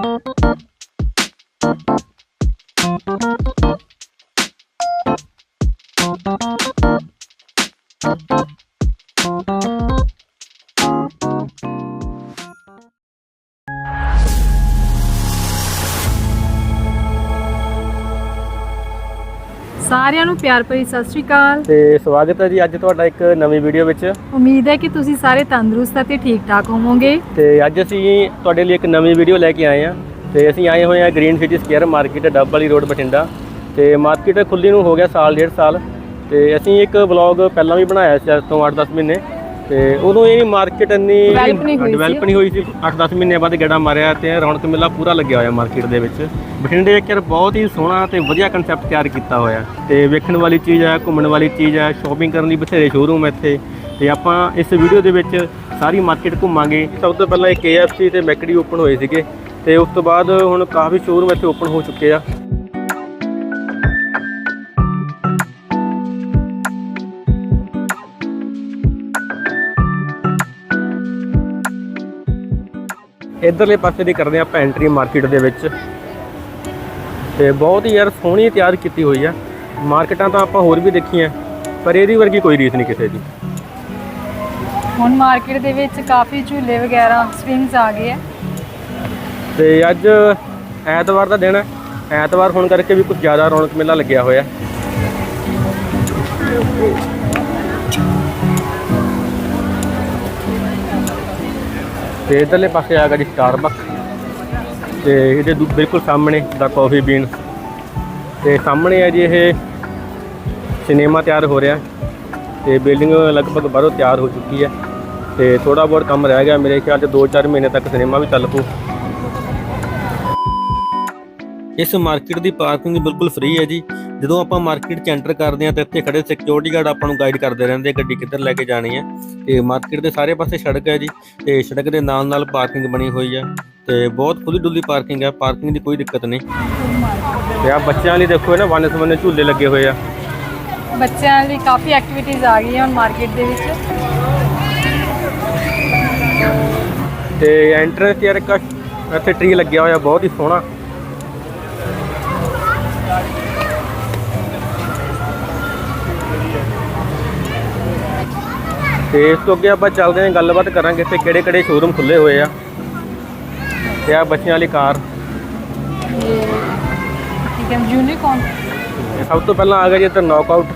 ਸਾਰਿਆਂ ਨੂੰ ਪਿਆਰ ਭਰੀ ਸਤਿ ਸ਼੍ਰੀ ਅਕਾਲ। ਤੇ ਸਵਾਗਤ ਹੈ ਜੀ ਅੱਜ ਤੁਹਾਡਾ ਇੱਕ ਨਵੀਂ ਵੀਡੀਓ ਵਿੱਚ। ਉਮੀਦ ਹੈ ਕਿ ਤੁਸੀਂ ਸਾਰੇ ਤੰਦਰੁਸਤ ਅਤੇ ਠੀਕ ਠਾਕ ਹੋਵੋਗੇ। ਤੇ ਅੱਜ ਅਸੀਂ ਤੁਹਾਡੇ ਲਈ ਇੱਕ ਨਵੀਂ ਵੀਡੀਓ ਲੈ ਕੇ ਆਏ ਹਾਂ। ਤੇ ਅਸੀਂ ਆਏ ਹੋਏ ਹਾਂ ਗ੍ਰੀਨ ਸਿਟੀ ਸਕੁਅਰ ਮਾਰਕੀਟ ਡੱਬ ਵਾਲੀ ਰੋਡ ਬਠਿੰਡਾ। ਤੇ ਮਾਰਕੀਟ ਖੁੱਲੀ ਨੂੰ ਹੋ ਗਿਆ ਸਾਲ ਡੇਢ ਸਾਲ। ਤੇ ਅਸੀਂ ਇੱਕ ਵਲੌਗ ਪਹਿਲਾਂ ਵੀ ਬਣਾਇਆ ਸੀ ਅੱਜ ਤੋਂ 8-10 ਮਹੀਨੇ। ਤੇ ਉਦੋਂ ਇਹ ਮਾਰਕੀਟ ਇੰਨੀ Develop ਨਹੀਂ ਹੋਈ ਸੀ। develop ਨਹੀਂ ਹੋਈ ਸੀ। 8-10 ਮਹੀਨੇ ਬਾਅਦ ਗੇੜਾ ਮਾਰਿਆ ਤੇ ਰੌਣਕ ਮੇਲਾ ਪੂਰਾ ਲੱਗਿਆ ਹੋਇਆ ਮਾਰਕੀਟ ਦੇ ਵਿੱਚ। ਬਠਿੰਡੇ ਇੱਕ ਯਾਰ ਬਹੁਤ ਹੀ ਸੋਹਣਾ ਤੇ ਵਧੀਆ ਕਨਸੈਪਟ ਤਿਆਰ ਕੀਤਾ ਹੋਇਆ। ਤੇ ਵੇਖਣ ਵਾਲੀ ਚੀਜ਼ ਹੈ ਘੁੰਮਣ ਵਾਲੀ ਚੀਜ਼ ਹੈ ਸ਼ਾਪਿੰਗ ਕਰਨ ਲਈ ਬਥੇਰੇ ਸ਼ੋਰੂਮ ਇੱਥੇ। ਤੇ ਆਪਾਂ ਇਸ ਵੀਡੀਓ ਦੇ ਵਿੱਚ ਸਾਰੀ ਮਾਰਕੀਟ ਘੁੰਮਾਂਗੇ। ਸਭ ਤੋਂ ਪਹਿਲਾਂ ਇਹ KFC ਤੇ ਮੈਕਡੀ ਓਪਨ ਹੋਏ ਸੀਗੇ। ਤੇ ਉਸ ਤੋਂ ਬਾਅਦ ਹੁਣ ਕਾਫੀ ਸ਼ੋਰੂਮ ਇੱਥੇ ਓਪਨ ਹੋ ਚੁੱਕੇ ਆ। ਇਧਰਲੇ ਪਾਸੇ ਦੀ ਕਰਦੇ ਆਪਾਂ ਐਂਟਰੀ ਮਾਰਕੀਟ ਦੇ ਵਿੱਚ। ਤੇ ਬਹੁਤ ਹੀ ਯਾਰ ਸੋਹਣੀ ਤਿਆਰ ਕੀਤੀ ਹੋਈ ਆ। ਮਾਰਕੀਟਾਂ ਤਾਂ ਆਪਾਂ ਹੋਰ ਵੀ ਦੇਖੀਆਂ ਪਰ ਇਹਦੀ ਵਰਗੀ ਕੋਈ ਰੀਸ ਨਹੀਂ ਕਿਸੇ ਦੀ। ਹੁਣ ਮਾਰਕੀਟ ਦੇ ਵਿੱਚ ਕਾਫੀ ਝੂਲੇ ਵਗੈਰਾ ਸਵਿੰਗਸ ਆ ਗਏ ਆ। ਤੇ ਅੱਜ ਐਤਵਾਰ ਦਾ ਦਿਨ ਹੈ ਐਤਵਾਰ ਹੋਣ ਕਰਕੇ ਵੀ ਕੁਝ ਜ਼ਿਆਦਾ ਰੌਣਕ ਮੇਲਾ ਲੱਗਿਆ ਹੋਇਆ। ਤੇ ਇਧਰਲੇ ਪਾਸੇ ਆ ਗਿਆ ਜੀ ਸਟਾਰਬਕ ਤੇ ਇਹਦੇ ਦੂ- ਬਿਲਕੁਲ ਸਾਹਮਣੇ ਦਾ ਕਾਫੀ ਬੀਨ ਤੇ ਸਾਹਮਣੇ ਹੈ ਜੀ ਇਹ ਸਿਨੇਮਾ ਤਿਆਰ ਹੋ ਰਿਹਾ। ਤੇ ਬਿਲਡਿੰਗ ਲਗਭਗ ਬਾਹਰੋਂ ਤਿਆਰ ਹੋ ਚੁੱਕੀ ਹੈ। ਤੇ ਥੋੜਾ ਬਹੁਤ ਕੰਮ ਰਹਿ ਗਿਆ ਮੇਰੇ ਖਿਆਲ 'ਚ 2-4 ਮਹੀਨੇ ਤੱਕ ਸਿਨੇਮਾ ਵੀ ਚੱਲ ਪੂ ਇਸ ਮਾਰਕੀਟ ਦੀ ਪਾਰਕਿੰਗ ਬਿਲਕੁਲ ਫ੍ਰੀ ਹੈ ਜੀ। ਜਦੋਂ ਆਪਾਂ ਮਾਰਕੀਟ 'ਚ ਐਂਟਰ ਕਰਦੇ ਹਾਂ ਤਾਂ ਇੱਥੇ ਖੜੇ ਸਿਕਿਉਰਿਟੀ ਗਾਰਡ ਆਪਾਂ ਨੂੰ ਗਾਈਡ ਕਰਦੇ ਰਹਿੰਦੇ ਆ ਗੱਡੀ ਕਿੱਧਰ ਲੈ ਕੇ ਜਾਣੀ ਹੈ। ਤੇ ਮਾਰਕੀਟ ਦੇ ਸਾਰੇ ਪਾਸੇ ਸੜਕ ਹੈ ਜੀ ਤੇ ਸੜਕ ਦੇ ਨਾਲ ਨਾਲ ਪਾਰਕਿੰਗ ਬਣੀ ਹੋਈ ਹੈ। ਤੇ ਬਹੁਤ ਖੁੱਲੀ ਡੁੱਲੀ ਪਾਰਕਿੰਗ ਹੈ ਪਾਰਕਿੰਗ ਦੀ ਕੋਈ ਦਿੱਕਤ ਨਹੀਂ। ਤੇ ਆ ਬੱਚਿਆਂ ਲਈ ਦੇਖੋ ਨਾ ਵੰਨ ਸਵੰਨੇ ਝੂਲੇ ਲੱਗੇ ਹੋਏ ਆ। ਬੱਚਿਆਂ ਲਈ ਕਾਫੀ ਐਕਟੀਵਿਟੀਜ਼ ਆ ਗਈਆਂ ਹੁਣ ਮਾਰਕੀਟ ਦੇ ਵਿੱਚ। ਤੇ ਐਂਟਰੈਂਸ ਯਾਰ ਇੱਕ ਇੱਥੇ ਟਰੀ ਲੱਗਿਆ ਹੋਇਆ ਬਹੁਤ ਹੀ ਸੋਹਣਾ। ਤੇ ਇਸ ਤੋਂ ਅੱਗੇ ਆਪਾਂ ਚੱਲਦੇ ਹਾਂ ਗੱਲਬਾਤ ਕਰਾਂਗੇ ਇੱਥੇ ਕਿਹੜੇ ਕਿਹੜੇ ਸ਼ੋਰੂਮ ਖੁੱਲੇ ਹੋਏ ਆ। ਤੇ ਆ ਬੱਚਿਆਂ ਵਾਲੀ ਕਾਰ। ਠੀਕ ਹੈ ਯੂਨੀਕੌਰਨ ਤੇ ਸਭ ਤੋਂ ਪਹਿਲਾਂ ਆ ਗਿਆ ਜੀ ਇੱਧਰ ਨੌਕਆਊਟ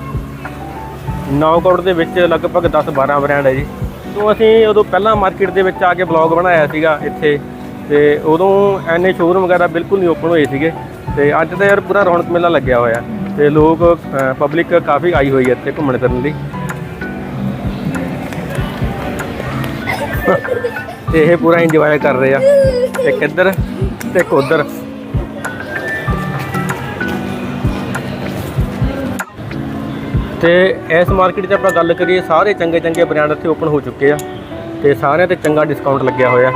ਨੌਕਆਊਟ ਦੇ ਵਿੱਚ ਲਗਭਗ 10-12 ਬ੍ਰਾਂਡ ਹੈ ਜੀ। ਤੋਂ ਅਸੀਂ ਉਦੋਂ ਪਹਿਲਾਂ ਮਾਰਕੀਟ ਦੇ ਵਿੱਚ ਆ ਕੇ ਬਲੌਗ ਬਣਾਇਆ ਸੀਗਾ ਇੱਥੇ। ਤੇ ਉਦੋਂ ਐਨੇ ਸ਼ੋਰੂਮ ਵਗੈਰਾ ਬਿਲਕੁਲ ਨਹੀਂ ਓਪਨ ਹੋਏ ਸੀਗੇ। ਤੇ ਅੱਜ ਤਾਂ ਯਾਰ ਪੂਰਾ ਰੌਣਕ ਮੇਲਾ ਲੱਗਿਆ ਹੋਇਆ। ਤੇ ਲੋਕ ਪਬਲਿਕ ਕਾਫੀ ਆਈ ਹੋਈ ਹੈ ਇੱਥੇ ਘੁੰਮਣ ਫਿਰਨ ਲਈ। ਤੇ ਇਹ ਪੂਰਾ ਇੰਜੋਏ ਕਰ ਰਹੇ ਆ। ਇੱਕ ਇੱਧਰ, ਤੇ ਇੱਕ ਉੱਧਰ। ਤੇ ਇਸ ਮਾਰਕੀਟ 'ਚ ਆਪਾਂ ਗੱਲ ਕਰੀਏ, ਸਾਰੇ ਚੰਗੇ ਚੰਗੇ ਬ੍ਰਾਂਡ ਇੱਥੇ ਓਪਨ ਹੋ ਚੁੱਕੇ ਆ। ਤੇ ਸਾਰਿਆਂ ਤੇ ਚੰਗਾ ਡਿਸਕਾਊਂਟ ਲੱਗਿਆ ਹੋਇਆ।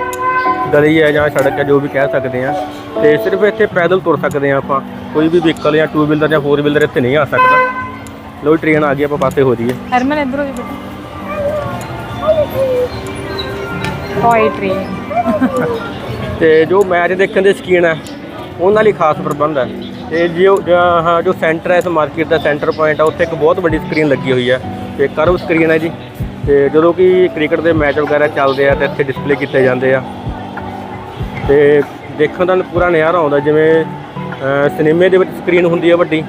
ਗਲੀ ਹੈ ਜਾਂ ਸੜਕ ਹੈ ਜੋ ਵੀ ਕਹਿ ਸਕਦੇ ਆ। ਤੇ ਸਿਰਫ ਇੱਥੇ ਪੈਦਲ ਤੁਰ ਸਕਦੇ ਆ ਆਪਾਂ। ਕੋਈ ਵੀ ਵਹੀਕਲ ਜਾਂ ਟੂ ਵੀਲਰ ਜਾਂ ਫੋਰ ਵੀਲਰ ਇੱਥੇ ਨਹੀਂ ਆ ਸਕਦਾ। ਲੋ ਟ੍ਰੇਨ ਆ ਗਈ, ਆਪਾਂ ਪਾਸੇ ਹੋ ਜਾਈਏ। ਹਰਮਨ, ਇਧਰੋਂ ਜੀ ਬੇਟਾ। ਟੌਏ ਟ੍ਰੇਨ ਤੇ ਜੋ ਮੈਚ ਦੇਖਣ ਦੇ ਸਕੀਨ ਹੈ, ਉਹਨਾਂ ਲਈ ਖਾਸ ਪ੍ਰਬੰਧ ਹੈ। ਤੇ ਜੋ ਜ- ਹਾਂ, ਜੋ ਸੈਂਟਰ ਹੈ, ਇਸ ਮਾਰਕੀਟ ਦਾ ਸੈਂਟਰ ਪੁਆਇੰਟ ਹੈ ਉੱਥੇ ਇੱਕ ਬਹੁਤ ਵੱਡੀ ਸਕਰੀਨ ਲੱਗੀ ਹੋਈ ਹੈ। ਤੇ ਕਰਵ ਸਕਰੀਨ ਹੈ ਜੀ। ਤੇ ਜਦੋਂ ਕਿ ਕ੍ਰਿਕਟ ਦੇ ਮੈਚ ਵਗੈਰਾ ਚੱਲਦੇ ਆ, ਤੇ ਇੱਥੇ ਡਿਸਪਲੇ ਕੀਤੇ ਜਾਂਦੇ ਆ। ਤੇ ਦੇਖਣ ਦਾ ਪੂਰਾ ਨਜ਼ਾਰਾ ਆਉਂਦਾ, ਜਿਵੇਂ ਸਿਨੇਮੇ ਦੇ ਵਿੱਚ ਸਕਰੀਨ ਹੁੰਦੀ ਹੈ ਵੱਡੀ।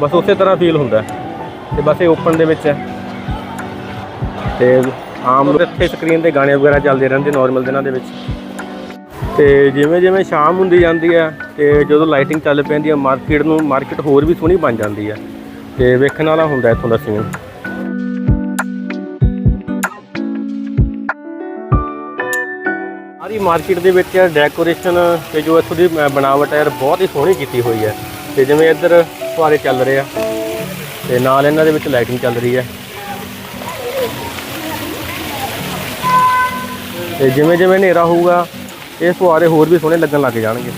ਬਸ ਉਸੇ ਤਰ੍ਹਾਂ ਫੀਲ ਹੁੰਦਾ। ਹੈ। ਤੇ ਬਸ ਇਹ ਓਪਨ ਦੇ ਵਿੱਚ ਹੈ। ਤੇ ਆਮ ਇੱਥੇ ਸਕਰੀਨ ਤੇ ਗਾਣੇ ਵਗੈਰਾ ਚੱਲਦੇ ਰਹਿੰਦੇ ਨਾਰਮਲ ਦਿਨਾਂ ਦੇ ਵਿੱਚ। ਤੇ ਜਿਵੇਂ ਜਿਵੇਂ ਸ਼ਾਮ ਹੁੰਦੀ ਜਾਂਦੀ ਹੈ ਤੇ ਜਦੋਂ ਲਾਈਟਿੰਗ ਚੱਲ ਪੈਂਦੀ ਹੈ ਮਾਰਕੀਟ ਨੂੰ ਮਾਰਕੀਟ ਹੋਰ ਵੀ ਸੋਹਣੀ ਬਣ ਜਾਂਦੀ ਹੈ ਤੇ ਵੇਖਣ ਵਾਲਾ ਹੁੰਦਾ ਇੱਥੋਂ ਦਾ ਸੀਨ ਸਾਰੀ ਮਾਰਕੀਟ ਦੇ ਵਿੱਚ ਡੈਕੋਰੇਸ਼ਨ ਤੇ ਜੋ ਇੱਥੋਂ ਦੀ ਬਣਾਵਟ ਹੈ ਯਾਰ ਬਹੁਤ ਹੀ ਸੋਹਣੀ ਕੀਤੀ ਹੋਈ ਹੈ ਤੇ ਜਿਵੇਂ ਇੱਧਰ ਫੁਹਾਰੇ ਚੱਲ ਰਹੇ ਆ, ਤੇ ਨਾਲ ਇਹਨਾਂ ਦੇ ਵਿੱਚ ਲਾਈਟਿੰਗ ਚੱਲ ਰਹੀ ਹੈ ਤੇ ਜਿਵੇਂ ਜਿਵੇਂ ਹਨੇਰਾ ਹੋਊਗਾ, ਇਹ ਫੁਹਾਰੇ ਹੋਰ ਵੀ ਸੋਹਣੇ ਲੱਗਣ ਲੱਗ ਜਾਣਗੇ।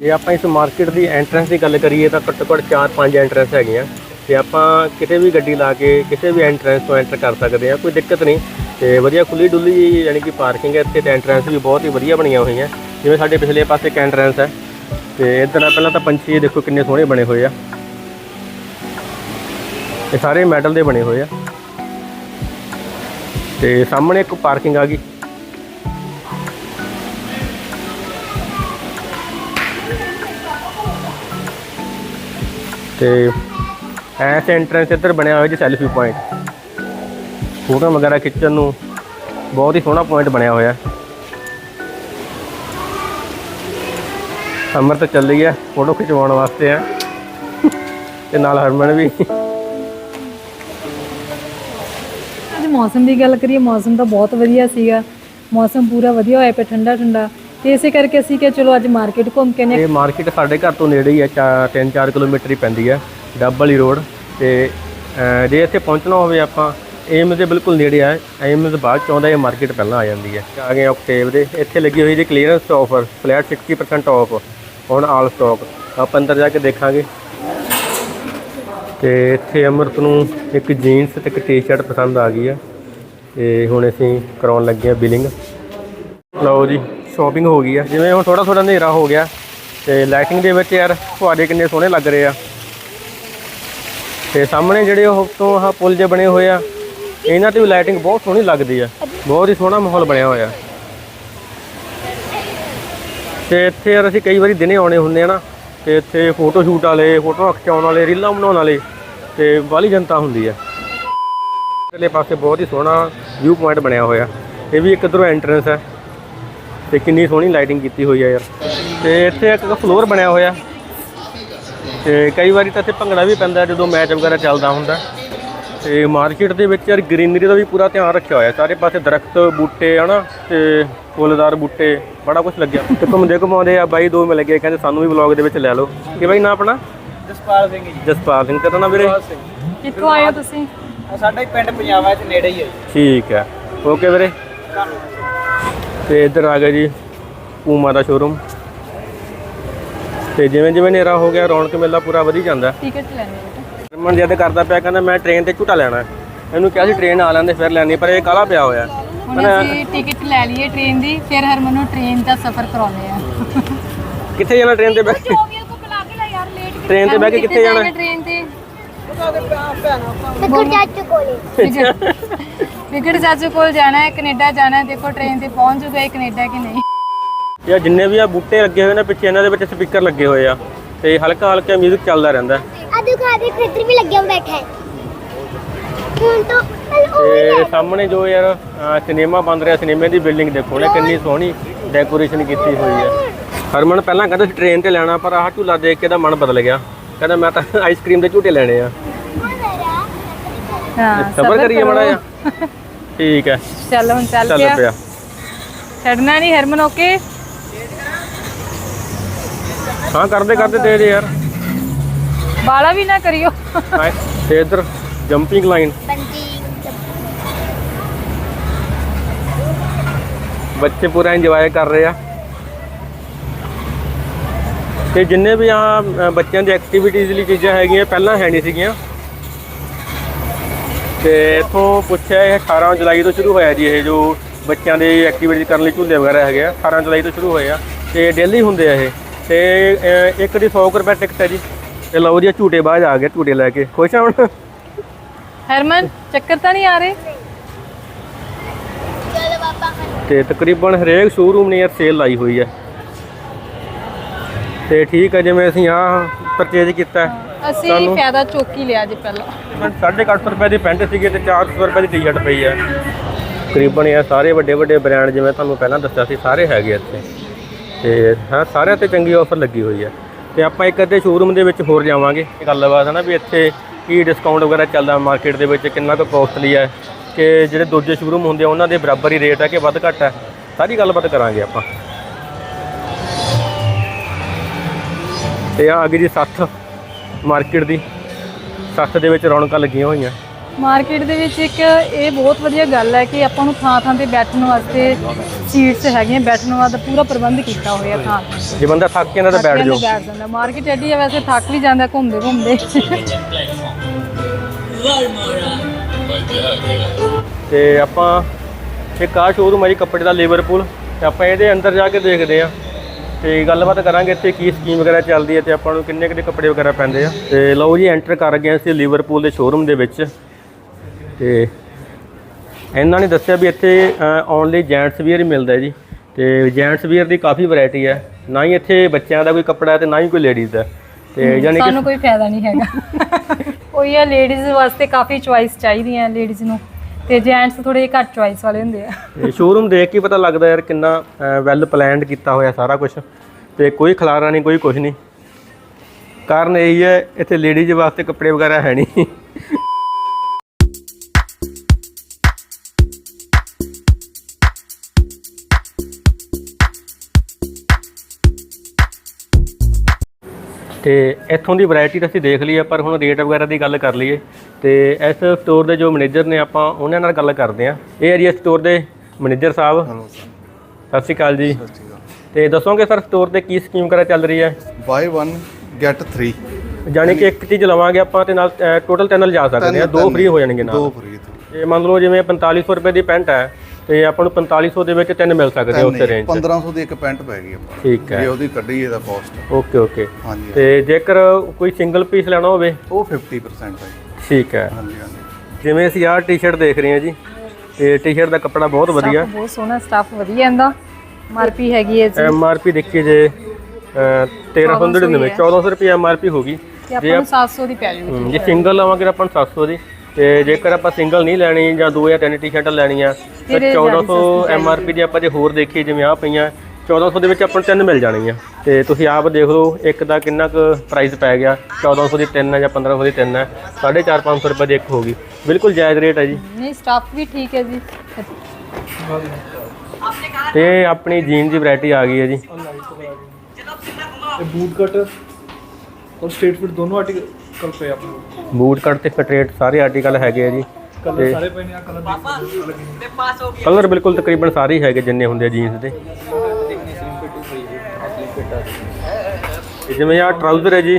ਜੇ ਆਪਾਂ ਇਸ ਮਾਰਕੀਟ ਦੀ ਐਂਟਰੈਂਸ ਦੀ ਗੱਲ ਕਰੀਏ ਤਾਂ ਘੱਟੋ ਘੱਟ 4-5 ਐਂਟਰੈਂਸ ਹੈਗੀਆਂ। ਤੇ ਆਪਾਂ ਕਿਤੇ ਵੀ ਗੱਡੀ ਲਾ ਕੇ ਕਿਸੇ ਵੀ ਐਂਟਰੈਂਸ ਤੋਂ ਐਂਟਰ ਕਰ ਸਕਦੇ ਆ ਕੋਈ ਦਿੱਕਤ ਨਹੀਂ। ਤੇ ਵਧੀਆ ਖੁੱਲੀ ਡੁੱਲੀ ਯਾਨੀ ਕਿ ਪਾਰਕਿੰਗ ਹੈ, ਇੱਥੇ ਤੇ ਐਂਟਰੈਂਸ ਵੀ ਬਹੁਤ ਹੀ ਵਧੀਆ ਬਣੀਆਂ ਹੋਈਆਂ। ਜਿਵੇਂ ਸਾਡੇ ਪਿਛਲੇ ਪਾਸੇ ਇੱਕ ਐਂਟਰੈਂਸ ਹੈ। ਤੇ ਇੱਧਰ ਪਹਿਲਾਂ ਤਾਂ ਪੰਛੀ ਦੇਖੋ ਕਿੰਨੇ ਸੋਹਣੇ ਬਣੇ ਹੋਏ ਆ। ਇਹ ਸਾਰੇ ਮੈਟਲ ਦੇ ਬਣੇ ਹੋਏ ਆ। ਤੇ ਸਾਹਮਣੇ ਇੱਕ ਪਾਰਕਿੰਗ ਆ ਗਈ। ਤੇ ਐਸ ਐਂਟਰੈਂਸ ਇੱਧਰ ਬਣਿਆ ਹੋਇਆ ਜੀ ਸੈਲਫੀ ਪੁਆਇੰਟ ਫੋਟੋ ਵਗੈਰਾ ਖਿੱਚਣ ਨੂੰ ਬਹੁਤ ਹੀ ਸੋਹਣਾ ਪੁਆਇੰਟ ਬਣਿਆ ਹੋਇਆ। ਅਮਰ ਤਾਂ ਚੱਲ ਰਹੀ ਹੈ ਫੋਟੋ ਖਿਚਵਾਉਣ ਵਾਸਤੇ ਹੈ। ਤੇ ਨਾਲ ਹਰਮਨ ਵੀ। ਮੌਸਮ ਦੀ ਗੱਲ ਕਰੀਏ ਮੌਸਮ ਤਾਂ ਬਹੁਤ ਵਧੀਆ ਸੀਗਾ। ਮੌਸਮ ਪੂਰਾ ਵਧੀਆ ਹੋਇਆ ਪਿਆ ਠੰਡਾ ਠੰਡਾ ਤੇ ਇਸੇ ਕਰਕੇ ਅਸੀਂ ਕਿ ਚਲੋ ਅੱਜ ਮਾਰਕੀਟ ਘੁੰਮ ਕੇ ਨੇ ਇਹ ਮਾਰਕੀਟ ਸਾਡੇ ਘਰ ਤੋਂ ਨੇੜੇ ਹੀ ਹੈ 3-4 ਕਿਲੋਮੀਟਰ ਹੀ ਪੈਂਦੀ ਹੈ ਡੱਬ ਵਾਲੀ ਰੋਡ। ਤੇ ਅਹ, ਜੇ ਇੱਥੇ ਪਹੁੰਚਣਾ ਹੋਵੇ ਆਪਾਂ ਏਮਸ ਦੇ ਬਿਲਕੁਲ ਨੇੜੇ ਆ ਏਮਸ ਬਾਅਦ ਚ ਆਉਂਦਾ ਇਹ ਮਾਰਕੀਟ ਪਹਿਲਾਂ ਆ ਜਾਂਦੀ ਹੈ। ਆ ਗਏ ਆਕਟੇਵ ਦੇ ਇੱਥੇ ਲੱਗੀ ਹੋਈ ਜੀ ਕਲੀਅਰੈਂਸ ਆਫਰ ਫਲੈਟ 60% ਆਫ ਹੁਣ ਆਲ ਸਟਾਕ ਆਪਾਂ ਅੰਦਰ ਜਾ ਕੇ ਦੇਖਾਂਗੇ। ਤੇ ਇੱਥੇ ਅਮਰਤ ਨੂੰ ਇੱਕ ਜੀਨਸ ਤੇ ਇੱਕ ਟੀ-ਸ਼ਰਟ ਪਸੰਦ ਆ ਗਈ ਆ। ਤੇ ਹੁਣ ਅਸੀਂ ਕਰਾਉਣ ਲੱਗੇ ਆ ਬਿਲਿੰਗ। ਲਓ ਜੀ ਸ਼ਾਪਿੰਗ ਹੋ ਗਈ ਆ। ਜਿਵੇਂ ਹੁਣ ਥੋੜਾ ਥੋੜਾ ਹਨੇਰਾ ਹੋ ਗਿਆ ਤੇ ਲਾਈਟਿੰਗ ਦੇ ਵਿੱਚ ਯਾਰ ਫੁਹਾਰੇ ਕਿੰਨੇ ਸੋਹਣੇ ਲੱਗ ਰਹੇ ਆ। ਤੇ ਸਾਹਮਣੇ ਜਿਹੜੇ ਉਹ ਤੋਂ ਆਹ ਪੁਲ ਜੇ ਬਣੇ ਹੋਏ ਆ, ਇਹਨਾਂ ਤੇ ਵੀ ਲਾਈਟਿੰਗ ਬਹੁਤ ਸੋਹਣੀ ਲੱਗਦੀ ਆ। ਬਹੁਤ ਹੀ ਸੋਹਣਾ ਮਾਹੌਲ ਬਣਿਆ ਹੋਇਆ। ਤੇ ਇੱਥੇ ਯਾਰ ਅਸੀਂ ਕਈ ਵਾਰੀ ਦਿਨੇ ਆਉਣੇ ਹੁੰਦੇ ਆ ਨਾ ਤੇ ਇੱਥੇ ਫੋਟੋ ਸ਼ੂਟ ਵਾਲੇ ਫੋਟੋ ਖਿਚਾਉਣ ਵਾਲੇ, ਰੀਲਾਂ ਬਣਾਉਣ ਵਾਲੇ ਤੇ ਬਾਹਲੀ ਜਨਤਾ ਹੁੰਦੀ ਹੈ ਇਧਰਲੇ ਪਾਸੇ ਬਹੁਤ ਹੀ ਸੋਹਣਾ ਵਿਊ ਪੁਆਇੰਟ ਬਣਿਆ ਹੋਇਆ। ਇਹ ਵੀ ਇੱਕ ਇੱਧਰੋਂ ਐਂਟਰੈਂਸ ਹੈ ਤੇ ਕਿੰਨੀ ਸੋਹਣੀ ਲਾਈਟਿੰਗ ਕੀਤੀ ਹੋਈ ਹੈ ਯਾਰ। ਤੇ ਇੱਥੇ ਇੱਕ ਫਲੋਰ ਬਣਿਆ ਹੋਇਆ। ਤੇ ਕਈ ਵਾਰੀ ਤਾਂ ਇੱਥੇ ਭੰਗੜਾ ਵੀ ਪੈਂਦਾ ਜਦੋਂ ਮੈਚ ਵਗੈਰਾ ਚੱਲਦਾ ਹੁੰਦਾ। ਤੇ ਮਾਰਕੀਟ ਦੇ ਵਿੱਚ ਯਾਰ ਗ੍ਰੀਨਰੀ ਦਾ ਵੀ ਪੂਰਾ ਧਿਆਨ ਰੱਖਿਆ ਹੋਇਆ। ਸਾਰੇ ਪਾਸੇ ਦਰਖਤ, ਬੂਟੇ, ਹਨਾ, ਤੇ ਫੁੱਲਦਾਰ ਬੂਟੇ ਬੜਾ ਕੁਝ ਲੱਗਿਆ। ਤੇ ਘੁੰਮਦੇ ਘੁਮਾਉਂਦੇ ਆ ਬਾਈ ਦੋ ਮਿਲ ਗਏ ਕਹਿੰਦੇ ਸਾਨੂੰ ਵੀ ਵਲੌਗ ਦੇ ਵਿੱਚ ਲੈ ਲਓ। ਕਿ ਬਾਈ ਨਾ ਆਪਣਾ? ਜਸਪਾਲ ਸਿੰਘ ਜੀ। ਜਸਪਾਲ ਸਿੰਘ ਤੇ ਨਾ ਵੀਰੇ? ਕਿੱਥੋਂ ਆਏ ਹੋ ਤੁਸੀਂ? ਸਾਡਾ ਹੀ ਪਿੰਡ ਪੰਜਾਬਾ ਚ ਨੇੜੇ ਹੀ ਹੈ ਠੀਕ ਹੈ। ਓਕੇ ਵੀਰੇ। ਤੇ ਇੱਧਰ ਆ ਗਿਆ ਜੀ ਪੂਮਾ ਦਾ ਸ਼ੋਰੂਮ ਤੇ ਜਿਵੇਂ ਜਿਵੇਂ ਹਨੇਰਾ ਹੋ ਗਿਆ ਰੌਣਕ ਮੇਲਾ ਪੂਰਾ ਵਧੀ ਜਾਂਦਾ। ਟਿਕਟ ਲੈਣੀ ਰਮਨ ਜਦ ਕਰਦਾ ਪਿਆ ਕਹਿੰਦਾ ਮੈਂ ਟ੍ਰੇਨ ਤੇ ਝੂਟਾ ਲੈਣਾ। ਇਹਨੂੰ ਕਿਹਾ ਸੀ ਟ੍ਰੇਨ ਆ ਲੈਂਦੇ ਫਿਰ ਲੈਣੀ ਪਰ ਇਹ ਕਾਲਾ ਪਿਆ ਹੋਇਆ। ਹੁਣ ਅਸੀਂ ਟਿਕਟ ਲੈ ਲਈਏ ਟ੍ਰੇਨ ਦੀ ਫਿਰ ਹਰਮਨ ਨੂੰ ਟ੍ਰੇਨ ਦਾ ਸਫ਼ਰ ਕਰਾਉਂਦੇ ਆ ਕਿੱਥੇ ਜਾਣਾ ਟ੍ਰੇਨ ਤੇ ਬਹਿ ਕੇ? ਚੋਵੀਲ ਕੋ ਬੁਲਾ ਕੇ ਲੈ ਯਾਰ ਲੇਟ ਟ੍ਰੇਨ ਤੇ ਬਹਿ ਕੇ ਕਿੱਥੇ ਜਾਣਾ? ਟ੍ਰੇਨ ਤੇ? ਬਿਕਰ ਚਾਚੂ ਕੋਲੇ। ਵਿਕਟ ਚਾਚੂ ਕੋਲ ਜਾਣਾ ਹੈ ਕੈਨੇਡਾ ਜਾਣਾ ਹੈ ਦੇਖੋ ਟ੍ਰੇਨ ਤੇ ਪਹੁੰਚ ਜੂਗਾ ਇਹ ਕੈਨੇਡਾ ਕਿ ਨਹੀਂ। ਯਾ ਜਿੰਨੇ ਵੀ ਆ ਬੂਟੇ ਲੱਗੇ ਹੋਏ ਨੇ ਪਿੱਛੇ ਇਹਨਾਂ ਦੇ ਵਿੱਚ ਸਪੀਕਰ ਲੱਗੇ ਹੋਏ ਆ। ਤੇ ਹਲਕਾ ਹਲਕਾ 뮤직 ਚੱਲਦਾ ਰਹਿੰਦਾ। ਆ ਦਿਖਾ ਦੇ ਖੇਤਰ ਵੀ ਲੱਗਿਆ ਬੈਠਾ ਹੈ। ਹੁਣ ਤਾਂ ਤੇ ਸਾਹਮਣੇ ਜੋ ਯਾਰ ਸਿਨੇਮਾ ਬਣ ਰਿਹਾ ਸਿਨੇਮੇ ਦੀ ਬਿਲਡਿੰਗ ਦੇਖੋ ਨਾ ਕਿੰਨੀ ਸੋਹਣੀ ਡੈਕੋਰੇਸ਼ਨ ਕੀਤੀ ਹੋਈ ਹੈ। ਹਰਮਨ ਪਹਿਲਾਂ ਕਹਿੰਦਾ ਸੀ ਟ੍ਰੇਨ ਤੇ ਲੈਣਾ ਪਰ ਆਹ ਝੂਲਾ ਦੇਖ ਕੇ ਇਹਦਾ ਮਨ ਬਦਲ ਗਿਆ। ਕਹਿੰਦਾ ਮੈਂ ਤਾਂ ਆਈਸਕ੍ਰੀਮ ਦੇ ਝੂਟੇ ਲੈਣੇ ਆ। ਹਾਂ ਸਬਰ ਕਰੀਏ ਕਰੋ। ਮੜਾ ਜਾ ਠੀਕ ਹੈ। ਚੱਲ ਹੁਣ ਚੱਲ ਚੱਲ ਪਿਆ। ਛੱਡਣਾ ਨਹੀਂ ਹਰਮਨ ਓਕੇ ਹਾਂ ਕਰਦੇ ਕਰਦੇ ਦੇ ਦੇ ਯਾਰ। ਬਾਲਾ ਵੀ ਨਾ ਕਰਿਓ। ਤੇ ਇੱਧਰ ਜੰਪਿੰਗ ਲਾਈਨ ਬੱਚੇ ਪੂਰਾ ਇੰਜੋਏ ਕਰ ਰਹੇ ਆ। ਤੇ ਜਿੰਨੇ ਵੀ ਆ ਬੱਚਿਆਂ ਦੀ ਐਕਟੀਵਿਟੀਜ਼ ਲਈ ਚੀਜ਼ਾਂ ਹੈਗੀਆਂ, ਪਹਿਲਾਂ ਹੈ ਨਹੀਂ ਸੀਗੀਆਂ। ਤੇ ਇਥੋਂ ਪੁੱਛਿਆ ਇਹ 18 ਜੁਲਾਈ ਤੋਂ ਸ਼ੁਰੂ ਹੋਇਆ ਜੀ ਇਹ ਜੋ ਬੱਚਿਆਂ ਦੇ ਐਕਟੀਵਿਟੀ ਕਰਨ ਲਈ ਝੂਲੇ ਵਗੈਰਾ ਹੈਗੇ ਆ। 18 ਜੁਲਾਈ ਤੋਂ ਸ਼ੁਰੂ ਹੋਏ ਆ। ਤੇ ਡੇਲੀ ਹੁੰਦੇ ਆ ਇਹ। ਤੇ ਇੱਕ ਦੀ 100 ਕੁ ਰੁਪਏ ਟਿਕਟ ਹੈ ਜੀ। ਤੇ ਲਓ ਜੀ ਝੂਟੇ ਬਾਅਦ ਆ ਗਏ, ਝੂਟੇ ਲੈ ਕੇ। ਖੁਸ਼ ਆ ਹੁਣ? ਹਰਮਨ, ਚੱਕਰ ਤਾਂ ਨਹੀਂ ਆ ਰਹੇ? ਤੇ ਤਕਰੀਬਨ ਹਰੇਕ ਸ਼ੋਰੂਮ ਨੇ ਯਾਰ ਸੇਲ ਲਾਈ ਹੋਈ ਹੈ। ਤੇ ਠੀਕ ਹੈ ਜਿਵੇਂ ਅਸੀਂ ਆ ਪਰਚੇਜ ਕੀਤਾ। ਅਸੀਂ ਫਾਇਦਾ ਚੋਕੀ ਲਿਆ ਜੀ ਪਹਿਲਾਂ। ਤਕਰੀਬਨ 850 ਰੁਪਏ ਦੀ ਪੈਂਟ ਸੀਗੀ ਤੇ 400 ਰੁਪਏ ਦੀ ਟੀ-ਸ਼ਰਟ ਪਈ ਹੈ। ਤਕਰੀਬਨ ਇਹ ਸਾਰੇ ਵੱਡੇ ਵੱਡੇ ਬ੍ਰਾਂਡ ਜਿਵੇਂ ਤੁਹਾਨੂੰ ਪਹਿਲਾਂ ਦੱਸਿਆ ਸੀ ਸਾਰੇ ਹੈਗੇ ਇੱਥੇ। ਤੇ ਹਾਂ ਸਾਰਿਆਂ ਤੇ ਚੰਗੀ ਆਫਰ ਲੱਗੀ ਹੋਈ ਹੈ। ਤੇ ਆਪਾਂ ਇੱਕ ਅੱਧੇ ਸ਼ੋਰੂਮ ਦੇ ਵਿੱਚ ਹੋਰ ਜਾਵਾਂਗੇ। ਗੱਲਬਾਤ ਹੈ ਨਾ ਵੀ ਇੱਥੇ ਕੀ ਡਿਸਕਾਊਂਟ ਵਗੈਰਾ ਚੱਲਦਾ ਮਾਰਕੀਟ ਦੇ ਵਿੱਚ ਕਿੰਨਾ ਕੁ ਕੋਸਟਲੀ ਹੈ। ਕਿ ਜਿਹੜੇ ਦੂਜੇ ਸ਼ੋਰੂਮ ਹੁੰਦੇ ਆ ਉਹਨਾਂ ਦੇ ਬਰਾਬਰ ਹੀ ਰੇਟ ਹੈ ਕਿ ਵੱਧ ਘੱਟ ਹੈ ਸਾਰੀ ਗੱਲਬਾਤ ਕਰਾਂਗੇ ਆਪਾਂ। ਤੇ ਆ ਗਈ ਜੀ 60 ਮਾਰਕੀਟ ਦੀ। 60 ਦੇ ਵਿੱਚ ਰੌਣਕਾਂ ਲੱਗੀਆਂ ਹੋਈਆਂ। ਮਾਰਕੀਟ ਦੇ ਵਿੱਚ ਇੱਕ ਇਹ ਬਹੁਤ ਵਧੀਆ ਗੱਲ ਹੈ ਕਿ ਆਪਾਂ ਨੂੰ ਥਾਂ ਥਾਂ ਤੇ ਬੈਠਣ ਵਾਸਤੇ ਸੀਟਸ ਹੈਗੀਆਂ ਬੈਠਣ ਵਾਸਤੇ ਪੂਰਾ ਪ੍ਰਬੰਧ ਕੀਤਾ ਹੋਇਆ ਥਾਂ। ਜੇ ਬੰਦਾ ਥੱਕ ਤਾਂ ਬੈਠ ਤੇ ਜਾਓ। ਬੈਠ ਜਾਂਦਾ। ਮਾਰਕੀਟ ਐਡੀ ਹੈ ਵੈਸੇ ਥੱਕ ਵੀ ਜਾਂਦਾ ਘੁੰਮਦੇ ਘੁੰਮਦੇ ਤੇ ਆਪਾਂ ਇੱਕ ਆਹ ਸ਼ੋਰੂਮ ਹੈ ਜੀ ਕੱਪੜੇ ਦਾ ਲਿਵਰਪੂਲ ਤੇ ਆਪਾਂ ਇਹਦੇ ਅੰਦਰ ਜਾ ਕੇ ਦੇਖਦੇ ਆ। ਤੇ ਗੱਲਬਾਤ ਕਰਾਂਗੇ ਇੱਥੇ ਕੀ ਸਕੀਮ ਵਗੈਰਾ ਚੱਲਦੀ ਹੈ ਤੇ ਆਪਾਂ ਨੂੰ ਕਿੰਨੇ ਕਿੰਨੇ ਕੱਪੜੇ ਵਗੈਰਾ ਪੈਂਦੇ ਆ। ਤੇ ਲਓ ਜੀ ਐਂਟਰ ਕਰ ਗਏ ਅਸੀਂ ਲਿਵਰਪੂਲ ਦੇ ਸ਼ੋਰੂਮ ਦੇ ਵਿੱਚ। ਤੇ ਇਹਨਾਂ ਨੇ ਦੱਸਿਆ ਵੀ ਇੱਥੇ ਓਨਲੀ ਜੈਂਟਸ ਵੀਅਰ ਹੀ ਮਿਲਦਾ ਜੀ। ਤੇ ਜੈਂਟਸ ਵੀਅਰ ਦੀ ਕਾਫੀ ਵੈਰਾਈਟੀ ਹੈ ਨਾ ਹੀ ਇੱਥੇ ਬੱਚਿਆਂ ਦਾ ਕੋਈ ਕੱਪੜਾ ਹੈ ਤੇ ਨਾ ਹੀ ਕੋਈ ਲੇਡੀਜ਼ ਦਾ। ਤੇ ਯਾਨੀ ਕਿ ਸਾਨੂੰ ਕੋਈ ਫਾਇਦਾ ਨਹੀਂ ਹੈਗਾ। ਕੋਈ ਆ ਲੇਡੀਜ਼ ਵਾਸਤੇ ਕਾਫੀ ਚੁਆਇਸ ਚਾਹੀਦੀਆਂ ਲੇਡੀਜ਼ ਨੂੰ। ਤੇ ਜੈਂਟਸ ਥੋੜੇ ਘੱਟ ਚੁਆਇਸ ਵਾਲੇ ਹੁੰਦੇ ਆ। ਸ਼ੋਰੂਮ ਦੇਖ ਕੇ ਪਤਾ ਲੱਗਦਾ ਯਾਰ ਕਿੰਨਾ ਵੈਲ ਪਲਾਨਡ ਕੀਤਾ ਹੋਇਆ ਸਾਰਾ ਕੁਝ ਤੇ ਕੋਈ ਖਲਾਰਾ ਨਹੀਂ, ਕੋਈ ਕੁਝ ਨਹੀਂ। ਕਾਰਨ ਇਹੀ ਹੈ, ਇੱਥੇ ਲੇਡੀਜ਼ ਵਾਸਤੇ ਕੱਪੜੇ ਵਗੈਰਾ ਹੈ ਨਹੀਂ। ਤੇ ਇੱਥੋਂ ਦੀ ਵੈਰਾਈਟੀ ਤਾਂ ਅਸੀਂ ਦੇਖ ਲਈ ਹੈ ਪਰ ਹੁਣ ਰੇਟ ਵਗੈਰਾ ਦੀ ਗੱਲ ਕਰ ਲਈਏ। ਤੇ ਇਸ ਸਟੋਰ ਦੇ ਜੋ ਮੈਨੇਜਰ ਨੇ ਆਪਾਂ ਉਹਨਾਂ ਨਾਲ ਗੱਲ ਕਰਦੇ ਹਾਂ। ਇਹ ਏਰੀਆ ਸਟੋਰ ਦੇ ਮੈਨੇਜਰ ਸਾਹਿਬ। ਸਤਿ ਸ਼੍ਰੀ ਅਕਾਲ ਜੀ। ਤੇ ਦੱਸੋਗੇ ਸਰ ਸਟੋਰ ਤੇ ਕੀ ਸਕੀਮ ਵਗੈਰਾ ਚੱਲ ਰਹੀ ਹੈ? ਬਾਈ 1 ਗੈਟ 3 ਜਾਣੀ ਕਿ ਇੱਕ ਚੀਜ਼ ਲਵਾਂਗੇ ਆਪਾਂ ਤੇ ਨਾਲ ਟੋਟਲ ਤਿੰਨ ਲਿਜਾ ਸਕਦੇ ਆ ਦੋ ਫ੍ਰੀ ਹੋ ਜਾਣਗੇ ਦੋ ਨਾਲ ਫ੍ਰੀ ਤੇ ਮੰਨ ਲਓ ਜਿਵੇਂ 4500 ਰੁਪਏ ਦੀ ਪੈਂਟ ਹੈ ਤੇ ਆਪਾਂ ਨੂੰ 4500 ਦੇ ਵਿੱਚ ਤਿੰਨ ਮਿਲ ਸਕਦੇ ਆ ਉਸੇ ਰੇਂਜ 'ਚ। 1500 ਦੀ ਇੱਕ ਪੈਂਟ ਪੈ ਗਈ ਆਪਾਂ ਠੀਕ ਹੈ। ਜੇ ਉਹਦੀ ਕੱਢੀ ਇਹਦਾ ਕਾਸਟ ਓਕੇ ਓਕੇ। ਹਾਂਜੀ ਤੇ ਜੇਕਰ ਕੋਈ ਸਿੰਗਲ ਪੀਸ ਲੈਣਾ ਹੋਵੇ? ਉਹ 50% ਹੈ ਜੀ। ਠੀਕ ਹੈ। ਹਾਂਜੀ ਹਾਂਜੀ। ਜਿਵੇਂ ਅਸੀਂ ਆਹ ਟੀ-ਸ਼ਰਟ ਦੇਖ ਰਹੇ ਹਾਂ ਜੀ ਤੇ ਟੀ-ਸ਼ਰਟ ਦਾ ਕੱਪੜਾ ਬਹੁਤ ਵਧੀਆ। ਬਹੁਤ ਸੋਹਣਾ ਸਟਾਫ ਵਧੀਆ ਇਹਦਾ। ਮਾਰਪੀ ਹੈਗੀ ਹੈ ਜੀ। ਐਮ ਆਰ ਪੀ ਦੇਖੀਏ ਜੇ ਅਹ, 1399 1400 ਰੁਪਏ ਐਮ ਆਰ ਪੀ ਹੋਗੀ ਤੇ ਆਪਾਂ ਨੂੰ 700 ਦੀ ਪੈ ਜੂਗੀ। ਜੇ ਸਿੰਗਲ ਲਵਾਂਗੇ ਆਪਾਂ ਨੂੰ 700 ਦੀ। ਤੇ ਜੇਕਰ ਆਪਾਂ ਸਿੰਗਲ ਨਹੀਂ ਲੈਣੀ ਜਾਂ ਦੋ ਜਾਂ ਤਿੰਨ ਟੀ-ਸ਼ਰਟਾਂ ਲੈਣੀਆਂ ਤਾਂ ਇਹਦੇ 1400 ਐਮ ਆਰ ਪੀ ਦੀ ਆਪਾਂ ਜੇ ਹੋਰ ਦੇਖੀਏ ਜਿਵੇਂ ਆਹ ਪਈਆਂ 1400 ਦੇ ਵਿੱਚ ਆਪਾਂ ਨੂੰ ਤਿੰਨ ਮਿਲ ਜਾਣਗੀਆਂ ਤੇ ਤੁਸੀਂ ਆਪ ਦੇਖ ਲਓ ਇੱਕ ਦਾ ਕਿੰਨਾ ਕੁ ਪ੍ਰਾਈਸ ਪੈ ਗਿਆ 1400 ਦੀ ਤਿੰਨ ਹੈ ਜਾਂ 1500 ਦੀ ਤਿੰਨ ਹੈ 4.5 500 ਰੁਪਏ ਦੀ ਇੱਕ ਹੋਗੀ ਬਿਲਕੁਲ ਜਾਇਜ਼ ਰੇਟ ਹੈ ਜੀ। ਨਹੀਂ ਸਟਾਫ ਵੀ ਠੀਕ ਹੈ ਜੀ। ਤੇ ਆਪਣੀ ਜੀਨ ਦੀ ਵੈਰਾਈਟੀ ਆ ਗਈ ਹੈ ਜੀ। ਇਹ ਬੂਟ ਕੱਟ ਔਰ ਸਟ੍ਰੇਟ ਫਿਟ ਦੋਨੋਂ ਆਰਟੀਕਲ ਪਏ ਆਪਣੇ। ਕੋਲ। ਬੂਟ ਕੱਟ ਤੇ ਸਟ੍ਰੇਟ ਸਾਰੇ ਆਰਟੀਕਲ ਹੈਗੇ ਆ ਜੀ। ਕਲਰ ਸਾਰੇ ਪਏ ਨੇ ਆ ਕਲਰ ਕਲਰ ਬਿਲਕੁਲ ਤਕਰੀਬਨ ਸਾਰੇ ਹੀ ਹੈਗੇ ਜਿੰਨੇ ਹੁੰਦੇ ਆ ਜੀਨਸ ਦੇ। ਤੇ ਜਿਵੇਂ ਆ ਟਰਾਊਜ਼ਰ ਹੈ ਜੀ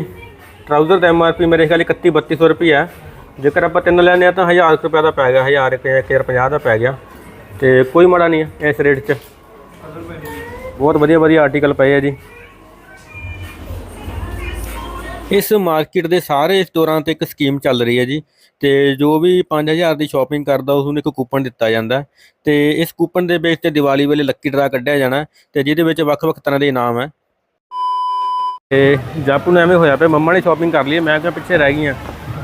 ਟਰਾਊਜ਼ਰ ਦਾ ਐਮਆਰਪੀ ਮੇਰੇ ਖਿਆਲ 31 3200 ਰੁਪਏ ਹੈ। ਜੇਕਰ ਆਪਾਂ ਤਿੰਨ ਲੈਣੇ ਆ ਤਾਂ 1000 ਰੁਪਏ ਦਾ ਪੈ ਗਿਆ 1000 1050 ਦਾ ਪੈ ਗਿਆ। ਤੇ ਕੋਈ ਮਾੜਾ ਨਹੀਂ ਹੈ ਇਸ ਰੇਟ 'ਚ। ਬਹੁਤ ਵਧੀਆ ਵਧੀਆ ਆਰਟੀਕਲ ਪਏ ਆ ਜੀ। ਇਸ ਮਾਰਕੀਟ ਦੇ ਸਾਰੇ ਸਟੋਰਾਂ ਤੇ ਇੱਕ ਸਕੀਮ ਚੱਲ ਰਹੀ ਹੈ ਜੀ ਤੇ ਜੋ ਵੀ 5000 ਦੀ ਸ਼ਾਪਿੰਗ ਕਰਦਾ ਉਸ ਨੂੰ ਇੱਕ ਕੂਪਨ ਦਿੱਤਾ ਜਾਂਦਾ ਹੈ ਤੇ ਇਸ ਕੂਪਨ ਦੇ ਬੇਸ ਤੇ ਦੀਵਾਲੀ ਵੇਲੇ ਲੱਕੀ ਡਰਾ ਕੱਢਿਆ ਜਾਣਾ ਹੈ ਤੇ ਜਿਹਦੇ ਵਿੱਚ ਵੱਖ-ਵੱਖ ਤਰ੍ਹਾਂ ਦੇ ਇਨਾਮ ਹੈ। ਤੇ ਜਾਪੂ ਨੂੰ ਐਵੇਂ ਹੋਇਆ ਪਿਆ ਮੰਮਾ ਨੇ ਸ਼ਾਪਿੰਗ ਕਰ ਲਈ ਹੈ, ਮੈਂ ਕਿਹਾ ਪਿੱਛੇ ਰਹਿ ਗਈਆਂ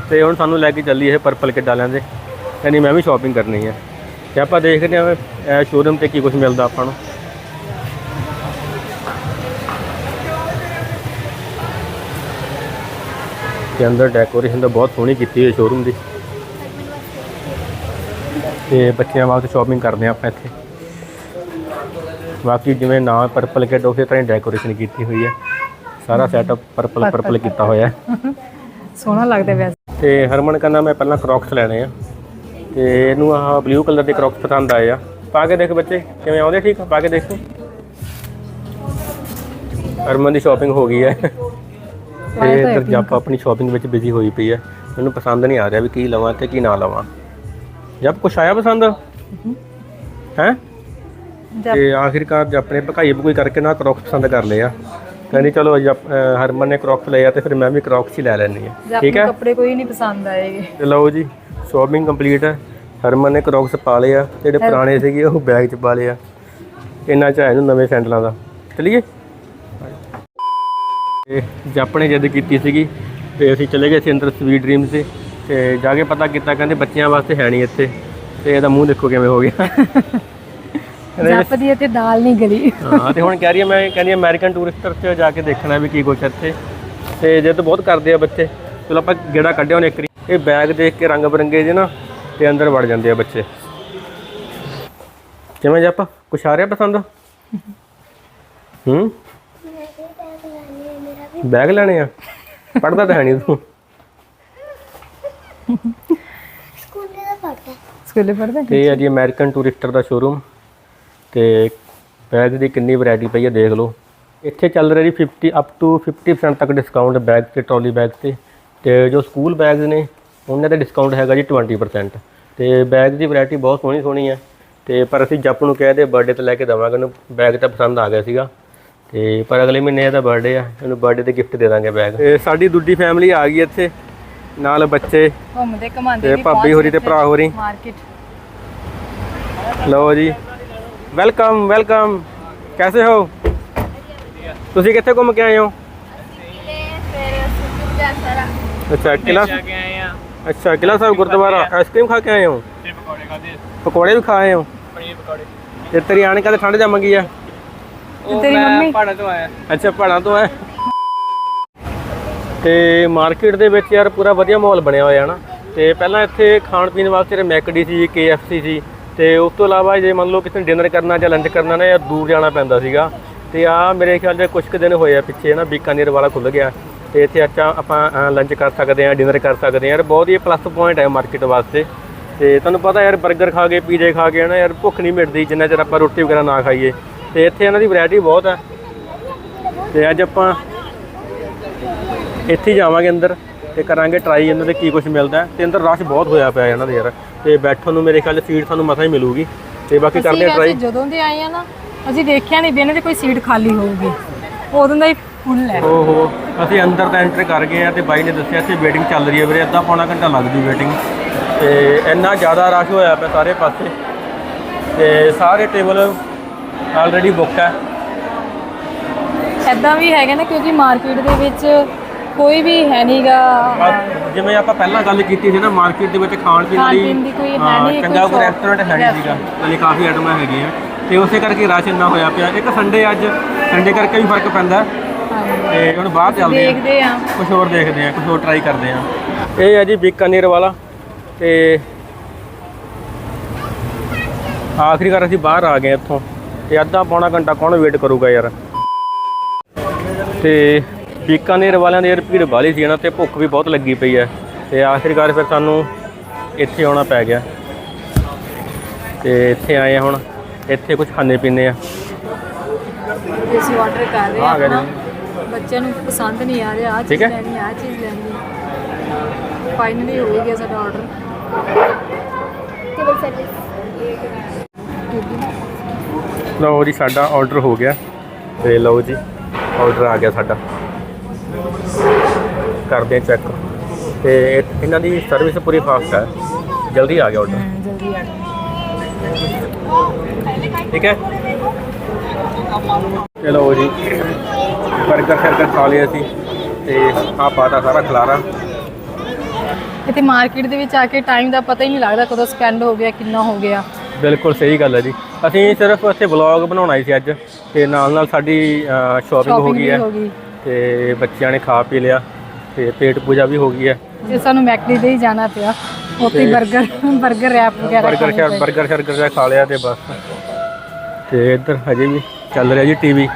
ਤੇ ਹੁਣ ਸਾਨੂੰ ਲੈ ਕੇ ਚੱਲੀ ਇਹ ਪਰਪਲ ਕਿੱਡ ਵਾਲਿਆਂ ਦੇ ਕਹਿੰਦੀ ਮੈਂ ਵੀ ਸ਼ਾਪਿੰਗ ਕਰਨੀ ਹੈ। ਤੇ ਆਪਾਂ ਦੇਖਦੇ ਹਾਂ ਸ਼ੋਰੂਮ ਤੇ ਕੀ ਕੁਝ ਮਿਲਦਾ ਆਪਾਂ ਨੂੰ। ਤੇ ਅੰਦਰ ਡੈਕੋਰੇਸ਼ਨ ਤਾਂ ਬਹੁਤ ਸੋਹਣੀ ਕੀਤੀ ਹੋਈ ਸ਼ੋਰੂਮ ਦੀ। ਤੇ ਬੱਚਿਆਂ ਵਾਸਤੇ ਸ਼ਾਪਿੰਗ ਕਰਦੇ ਆਪਾਂ ਇੱਥੇ। ਬਾਕੀ ਜਿਵੇਂ ਨਾਂ ਪਰਪਲ ਕਿਡ ਉਸੇ ਤਰ੍ਹਾਂ ਡੈਕੋਰੇਸ਼ਨ ਕੀਤੀ ਹੋਈ ਹੈ। ਸਾਰਾ ਸੈਟਅਪ ਪਰਪਲ ਪਰਪਲ ਕੀਤਾ ਹੋਇਆ ਸੋਹਣਾ ਲੱਗਦਾ ਵੈਸੇ। ਤੇ ਹਰਮਨ ਕਹਿੰਦਾ ਮੈਂ ਪਹਿਲਾਂ ਕ੍ਰੌਕਸ ਲੈਣੇ ਆ। ਤੇ ਇਹਨੂੰ ਆਹ ਬਲੂ ਕਲਰ ਦੇ ਕ੍ਰੌਕਸ ਪਸੰਦ ਆਏ ਆ। ਪਾ ਕੇ ਦੇਖ ਬੱਚੇ ਕਿਵੇਂ ਆਉਂਦੇ ਠੀਕ ਆ? ਪਾ ਕੇ ਦੇਖੋ। ਹਰਮਨ ਦੀ ਸ਼ਾਪਿੰਗ ਹੋ ਗਈ ਹੈ। ਤੇ ਇੱਧਰ ਜੱਪ ਆਪਣੀ ਸ਼ਾਪਿੰਗ ਵਿੱਚ ਬਿਜ਼ੀ ਹੋਈ ਪਈ ਹੈ ਮੈਨੂੰ ਪਸੰਦ ਨਹੀਂ ਆ ਰਿਹਾ ਵੀ ਕੀ ਲਵਾਂ ਤੇ ਕੀ ਨਾ ਲਵਾਂ। ਜੱਪ ਕੁਛ ਆਇਆ ਪਸੰਦ? ਹੈ? ਤੇ ਆਖਿਰਕਾਰ ਜੱਪ ਨੇ ਭਕਾਈ ਭਕੂਈ ਕਰਕੇ ਨਾ ਕ੍ਰੌਕਸ ਪਸੰਦ ਕਰ ਲਏ ਆ। ਕਹਿੰਦੀ ਚਲੋ ਹਰਮਨ ਨੇ ਕ੍ਰੌਕਸ ਲਏ ਆ ਤੇ ਫਿਰ ਮੈਂ ਵੀ ਕ੍ਰੌਕਸ ਹੀ ਲੈ ਲੈਣੀ ਆ ਠੀਕ ਹੈ? ਕੱਪੜੇ ਕੋਈ ਨਹੀਂ ਪਸੰਦ ਆਏਗੇ। ਤੇ ਲਓ ਜੀ ਸ਼ਾਪਿੰਗ ਕੰਪਲੀਟ ਹੈ। ਹਰਮਨ ਨੇ ਕ੍ਰੌਕਸ ਪਾ ਲਏ ਆ ਜਿਹੜੇ ਪੁਰਾਣੇ ਸੀਗੇ ਉਹ ਬੈਗ 'ਚ ਪਾ ਲਏ ਆ। ਇੰਨਾ ਚਾਹ ਇਹਨੂੰ ਨਵੇਂ ਸੈਂਡਲਾਂ ਦਾ। ਚਲਿਏ? ਤੇ ਜੱਪ ਨੇ ਜਿੱਦ ਕੀਤੀ ਸੀਗੀ ਤੇ ਅਸੀਂ ਚਲੇ ਗਏ ਸੀ ਅੰਦਰ ਸਵੀਟ ਡ੍ਰੀਮ 'ਤੇ ਤੇ ਜਾ ਕੇ ਪਤਾ ਕੀਤਾ ਕਹਿੰਦੇ ਬੱਚਿਆਂ ਵਾਸਤੇ ਹੈ ਨਹੀਂ ਇੱਥੇ ਤੇ ਇਹਦਾ ਮੂੰਹ ਦੇਖੋ ਕਿਵੇਂ ਹੋ ਗਿਆ। ਜੱਪ ਦੀ ਤੇ ਦਾਲ ਨਹੀਂ ਗਲੀ। ਹਾਂ ਤੇ ਹੁਣ ਕਹਿ ਰਹੀ ਹੈ ਮੈਂ ਕਹਿੰਦੀ ਅਮਰੀਕਨ ਟੂਰਿਸਟਰ 'ਚ ਜਾ ਕੇ ਦੇਖਣਾ ਵੀ ਕੀ ਕੁਛ ਇੱਥੇ। ਤੇ ਜਿੱਦ ਬਹੁਤ ਕਰਦੇ ਆ ਬੱਚੇ ਚਲੋ ਆਪਾਂ ਗੇੜਾ ਕੱਢਿਆ ਉਹਨੇ ਇੱਕ ਇਹ ਬੈਗ ਦੇਖ ਕੇ ਰੰਗ ਬਰੰਗੇ ਜੇ ਨਾ ਤੇ ਅੰਦਰ ਵੜ ਜਾਂਦੇ ਆ ਬੱਚੇ। ਕਿਵੇਂ ਜੱਪ? ਕੁਛ ਆ ਰਿਹਾ ਪਸੰਦ? ਹੂੰ? ਬੈਗ ਲੈਣੇ ਆ? ਪੜਦਾ ਤਾਂ ਹੈ ਨਹੀਂ ਤੂੰ। ਸਕੂਲ ਦਾ ਪੜਦਾ ਸਕੂਲੇ ਪੜਦੇ ਤੇ ਇਹ ਹੈ ਜੀ ਅਮਰੀਕਨ ਟੂਰਿਸਟਰ ਦਾ ਸ਼ੋਰੂਮ ਤੇ ਬੈਗ ਦੀ ਕਿੰਨੀ ਵੈਰਾਈਟੀ ਪਈ ਹੈ ਦੇਖ ਲਓ। ਇੱਥੇ ਚੱਲ ਰਿਹਾ ਜੀ 50 ਅਪ ਟੂ 50% ਤੱਕ ਡਿਸਕਾਊਂਟ ਬੈਗ ਤੇ ਟਰਾਲੀ ਬੈਗ ਤੇ। ਤੇ ਜੋ ਸਕੂਲ ਬੈਗਸ ਨੇ ਉਹਨਾਂ ਤੇ ਡਿਸਕਾਊਂਟ ਹੈਗਾ ਜੀ 20% ਤੇ ਬੈਗ ਦੀ ਵੈਰਾਈਟੀ ਬਹੁਤ ਸੋਹਣੀ ਸੋਹਣੀ ਹੈ ਤੇ ਪਰ ਅਸੀਂ ਜੱਪ ਨੂੰ ਕਹਿ ਦੇ ਬਰਥਡੇ ਤੇ ਲੈ ਕੇ ਦੇਵਾਂਗੇ ਉਹਨੂੰ ਬੈਗ ਤਾਂ ਪਸੰਦ ਆ ਗਿਆ ਸੀਗਾ। ਤੇ ਪਰ ਅਗਲੇ ਮਹੀਨੇ ਇਹਦਾ ਬਰਥਡੇ ਆ ਇਹਨੂੰ ਬਰਥਡੇ ਤੇ ਗਿਫਟ ਦੇ ਦਾਂਗੇ ਬੈਗ ਤੇ ਸਾਡੀ ਦੂਜੀ ਫੈਮਿਲੀ ਆ ਗਈ ਇੱਥੇ ਨਾਲ ਬੱਚੇ ਘੁੰਮਦੇ ਘਮਾਉਂਦੇ ਤੇ ਭਾਬੀ ਹੋਰੀ ਤੇ ਭਰਾ ਹੋਰੀ। ਮਾਰਕੀਟ ਲਓ ਜੀ। ਵੈਲਕਮ ਵੈਲਕਮ ਕੈਸੇ ਹੋ? ਤੁਸੀਂ ਕਿੱਥੇ ਘੁੰਮ ਕੇ ਆਏ ਹੋ? ਅੱਛਾ ਕਿਲਾ ਕੇ ਆਏ ਆ। ਅੱਛਾ ਕਿਲਾ ਸਾਹਿਬ ਗੁਰਦੁਆਰਾ। ਆਈਸਕ੍ਰੀਮ ਖਾ ਕੇ ਆਏ ਹੋ? ਪਕੌੜੇ ਖਾਦੇ ਪਕੌੜੇ ਵੀ ਖਾਏ ਹੋ? ਪਨੀਰ ਪਕੌੜੇ। ਤੇ ਤੇਰੀ ਆਣ ਕਦੇ ਠੰਡ ਜੰਮ ਗਈ ਆ। ਤੇਰੀ ਮੰਮੀ? ਪਹਾੜਾਂ ਤੋਂ ਆਇਆ। ਅੱਛਾ ਪਹਾੜਾਂ ਤੋਂ ਹੈ ਤੇ ਮਾਰਕੀਟ ਦੇ ਵਿੱਚ ਯਾਰ ਪੂਰਾ ਵਧੀਆ ਮਾਹੌਲ ਬਣਿਆ ਹੋਇਆ ਹੈ ਨਾ। ਤੇ ਪਹਿਲਾਂ ਇੱਥੇ ਖਾਣ ਪੀਣ ਵਾਸਤੇ ਮੈਕਡੀ ਸੀ KFC ਸੀ ਤੇ ਉਸ ਤੋਂ ਇਲਾਵਾ ਜੇ ਮੰਨ ਲਓ ਕਿਸੇ ਨੇ ਡਿਨਰ ਕਰਨਾ ਜਾਂ ਲੰਚ ਕਰਨਾ ਨਾ ਯਾਰ ਦੂਰ ਜਾਣਾ ਪੈਂਦਾ ਸੀਗਾ। ਤੇ ਆ ਮੇਰੇ ਖਿਆਲ 'ਚ ਕੁਝ ਕੁ ਦਿਨ ਹੋਏ ਆ ਪਿੱਛੇ ਨਾ ਬੀਕਾਨੇਰ ਵਾਲਾ ਖੁੱਲ ਗਿਆ। ਤੇ ਇੱਥੇ ਅੱਛਾ ਆਪਾਂ ਲੰਚ ਕਰ ਸਕਦੇ ਆ ਡਿਨਰ ਕਰ ਸਕਦੇ ਆ ਯਾਰ ਬਹੁਤ ਹੀ ਪਲੱਸ ਪੁਆਇੰਟ ਹੈ ਮਾਰਕੀਟ ਵਾਸਤੇ। ਤੇ ਤੁਹਾਨੂੰ ਪਤਾ ਯਾਰ 버ਗਰ ਖਾ ਕੇ ਪੀਜ਼ੇ ਖਾ ਕੇ ਨਾ ਯਾਰ ਭੁੱਖ ਨਹੀਂ ਮਿਟਦੀ ਜਿੰਨਾ ਚਿਰ ਆਪਾਂ ਰੋਟੀ ਵਗੈਰਾ ਨਾ ਖਾਈਏ। ਤੇ ਇੱਥੇ ਇਹਨਾਂ ਦੀ ਵੈਰਾਈਟੀ ਬਹੁਤ ਹੈ ਤੇ ਅੱਜ ਆਪਾਂ ਇੱਥੇ ਜਾਵਾਂਗੇ ਅੰਦਰ ਤੇ ਕਰਾਂਗੇ ਟਰਾਈ ਇਹਨਾਂ ਦੇ ਕੀ ਕੁਝ ਮਿਲਦਾ। ਤੇ ਅੰਦਰ ਰਸ਼ ਬਹੁਤ ਹੋਇਆ ਪਿਆ ਇਹਨਾਂ ਦੇ ਯਾਰ। ਤੇ ਬੈਠਣ ਨੂੰ ਮੇਰੇ ਖਿਆਲ ਸੀਟ ਸਾਨੂੰ ਮਸਾਂ ਹੀ ਮਿਲੂਗੀ। ਤੇ ਬਾਕੀ ਕਰਦੇ ਆ ਟਰਾਈ ਜਦੋਂ ਦੇ ਆਏ ਆ ਨਾ ਅਸੀਂ ਦੇਖਿਆ ਨਹੀਂ ਵੀ ਇਹਨਾਂ 'ਚ ਕੋਈ ਸੀਟ ਖਾਲੀ ਹੋਊਗੀ। ਉਦੋਂ ਦਾ ਹੀ ਫੁੱਲ ਹੈ। ਓਹੋ ਅਸੀਂ ਅੰਦਰ ਤਾਂ ਐਂਟਰ ਕਰ ਗਏ ਆ ਤੇ ਬਾਈ ਨੇ ਦੱਸਿਆ ਇੱਥੇ ਵੇਟਿੰਗ ਚੱਲ ਰਹੀ ਹੈ ਵੀਰੇ ਅੱਧਾ ਪੌਣਾ ਘੰਟਾ ਲੱਗ ਜੂ ਵੇਟਿੰਗ ਤੇ ਇੰਨਾ ਜ਼ਿਆਦਾ ਰਸ਼ ਹੋਇਆ ਪਿਆ ਸਾਰੇ ਪਾਸੇ। ਤੇ ਸਾਰੇ ਟੇਬਲ ਆਲਰੇਡੀ ਬੁੱਕ ਹੈ। ਐਦਾਂ ਵੀ ਹੈਗਾ ਨਾ ਕਿਉਂਕਿ ਮਾਰਕੀਟ ਦੇ ਵਿੱਚ ਕੋਈ ਵੀ ਹੈ ਨਹੀਂਗਾ ਬਸ ਜਿਵੇਂ ਆਪਾਂ ਪਹਿਲਾਂ ਗੱਲ ਕੀਤੀ ਸੀ ਨਾ ਮਾਰਕੀਟ ਦੇ ਵਿੱਚ ਖਾਣ ਪੀਣ ਖਾਣ ਲਈ ਪੀਣ ਦੀ ਕੋਈ ਹੈ ਹਾਂ, ਨਹੀਂ, ਚੰਗਾ ਕੋਈ ਰੈਸਟੋਰੈਂਟ ਹੈ ਨਹੀਂ ਸੀਗਾ ਨਾਲੇ ਕਾਫੀ ਆਈਟਮਾਂ ਹੈਗੀਆਂ। ਤੇ ਉਸੇ ਕਰਕੇ ਰਸ਼ ਇੰਨਾ ਹੋਇਆ ਪਿਆ। ਇੱਕ ਸੰਡੇ ਅੱਜ ਸੰਡੇ ਕਰਕੇ ਵੀ ਫ਼ਰਕ ਪੈਂਦਾ। ਤੇ ਹੁਣ ਬਾਹਰ ਚੱਲਦੇ ਆ ਦੇਖਦੇ ਆ ਕੁਝ ਹੋਰ ਦੇਖਦੇ ਆ ਕੁਝ ਹੋਰ ਟਰਾਈ ਕਰਦੇ ਆ ਇਹ ਹੈ ਜੀ ਬੀਕਾਨੇਰ ਵਾਲਾ। ਤੇ ਆਖਰੀ ਵਾਰ ਅਸੀਂ ਬਾਹਰ ਆ ਗਏ ਇੱਥੋਂ। ਤੇ ਅੱਧਾ ਪੌਣਾ ਘੰਟਾ ਕੌਣ ਵੇਟ ਕਰੂਗਾ ਯਾਰ? ਤੇ ਬੀਕਾਨੇਰ ਵਾਲਿਆਂ ਦੀ ਯਾਰ ਭੀੜ ਬਾਹਲੀ ਸੀ ਨਾ ਤੇ ਭੁੱਖ ਵੀ ਬਹੁਤ ਲੱਗੀ ਪਈ ਹੈ। ਤੇ ਆਖਿਰਕਾਰ ਫਿਰ ਸਾਨੂੰ ਇੱਥੇ ਆਉਣਾ ਪੈ ਗਿਆ। ਤੇ ਇੱਥੇ ਆਏ ਹੁਣ ਇੱਥੇ ਕੁਝ ਖਾਣੇ ਪੀਣੇ ਆ। ਅਸੀਂ ਆਰਡਰ ਕਰ ਰਹੇ ਆ ਗਿਆ ਆ ਜੀ। ਬੱਚਿਆਂ ਨੂੰ ਪਸੰਦ ਨਹੀਂ ਆ ਰਿਹਾ ਆ ਠੀਕ ਚੀਜ਼ ਹੈ। ਲੈਣੀ ਆ ਚੀਜ਼ ਲੈਣੀ। ਹੈ ਫਾਈਨਲੀ ਹੋ ਹੀ ਗਿਆ ਸਾਡਾ ਆਰਡਰ ਟੇਬਲ ਸਰਵਿਸ ਲਓ ਜੀ ਸਾਡਾ ਆਰਡਰ ਹੋ ਗਿਆ। ਤੇ ਲਓ ਜੀ ਆਰਡਰ ਆ ਗਿਆ ਸਾਡਾ। ਕਰਦੇ ਚੈੱਕ ਤੇ ਇਹ- ਇਹਨਾਂ ਦੀ ਸਰਵਿਸ ਪੂਰੀ ਫਾਸਟ ਹੈ ਜਲਦੀ ਆ ਗਿਆ ਆਰਡਰ ਜਲਦੀ ਆ ਗਿਆ। ਠੀਕ ਹੈ? ਚਲੋ ਜੀ 버ਗਰ ਸ਼ਰਗਰ ਖਾ ਲਿਆ ਸੀ। ਤੇ ਆ ਪਾਤਾ ਸਾਰਾ ਖਲਾਰਾ। ਇੱਥੇ ਮਾਰਕੀਟ ਦੇ ਵਿੱਚ ਆ ਕੇ ਟਾਈਮ ਦਾ ਪਤਾ ਹੀ ਨਹੀਂ ਲੱਗਦਾ ਕਦੋਂ ਸਪੈਂਡ ਹੋ ਗਿਆ ਕਿੰਨਾ ਹੋ ਗਿਆ। ਬਿਲਕੁਲ ਸਹੀ ਗੱਲ ਹੈ ਜੀ। ਅਸੀਂ ਸਿਰਫ ਇੱਥੇ ਵਲੌਗ ਬਣਾਉਣਾ ਸੀ ਅੱਜ ਤੇ ਨਾਲ ਨਾਲ ਸਾਡੀ ਸ਼ੋਪਿੰਗ ਹੋ ਗਈ ਹੈ ਤੇ ਬੱਚਿਆਂ ਨੇ ਖਾ ਪੀ ਲਿਆ ਤੇ ਪੇਟ ਪੂਜਾ ਵੀ ਹੋ ਗਈ ਹੈ। ਤੇ ਸਾਨੂੰ ਮੈਕਡੀ ਦੇ ਹੀ ਜਾਣਾ ਪਿਆ। ਉੱਥੇ 버ਗਰ 버ਗਰ ਰੈਪ ਵਗੈਰਾ 버ਗਰ 버ਗਰ ਸ਼ਰ ਕਰ ਖਾ ਲਿਆ ਤੇ ਬਸ। ਤੇ ਇੱਧਰ ਹਜੇ ਵੀ ਚੱਲ ਰਿਹਾ ਜੀ ਟੀਵੀ